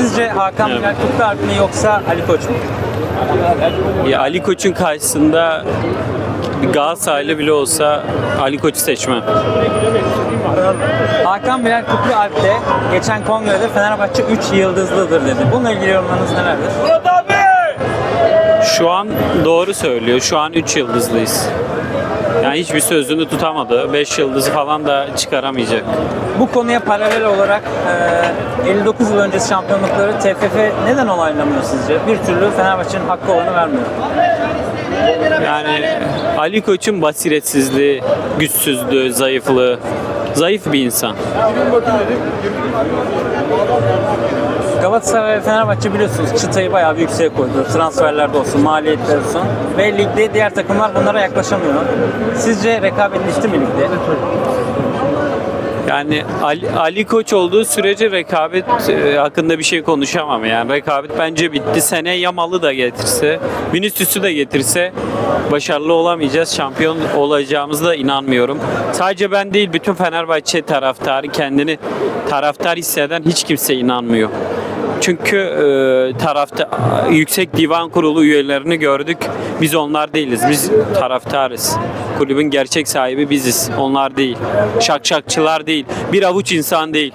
Sizce Hakan Bilal Kutlualp mi yoksa Ali Koç mu? Ya Ali Koç'un karşısında Galatasaraylı bile olsa Ali Koç'u seçmem. Hakan Bilal Kutlualp de geçen kongrede Fenerbahçe 3 yıldızlıdır dedi. Bununla ilgili yorumlarınız nelerdir? Şu an doğru söylüyor. Şu an 3 yıldızlıyız. Yani hiçbir sözünü tutamadı. 5 yıldızı falan da çıkaramayacak. Bu konuya paralel olarak e, 59 yıl öncesi şampiyonlukları TFF neden onaylamıyor sizce? Bir türlü Fenerbahçe'nin hakkı olanı vermiyor. Yani Ali Koç'un basiretsizliği, güçsüzlüğü, zayıflığı, zayıf bir insan. Galatasaray ve Fenerbahçe biliyorsunuz çıtayı bayağı bir yükseğe koydu. Transferlerde olsun, maliyetler olsun. Ve ligde diğer takımlar bunlara yaklaşamıyor. Sizce rekabetleşti mi ligde? Yani Ali, Ali Koç olduğu sürece rekabet e, hakkında bir şey konuşamam. Yani rekabet bence bitti. Sene Yamal'ı da getirse, Vinicius'u da getirse başarılı olamayacağız. Şampiyon olacağımıza da inanmıyorum. Sadece ben değil, bütün Fenerbahçe taraftarı kendini taraftar hisseden hiç kimse inanmıyor. Çünkü e, tarafta yüksek divan kurulu üyelerini gördük. Biz onlar değiliz. Biz taraftarız. Kulübün gerçek sahibi biziz. Onlar değil. Şakşakçılar değil. Bir avuç insan değil.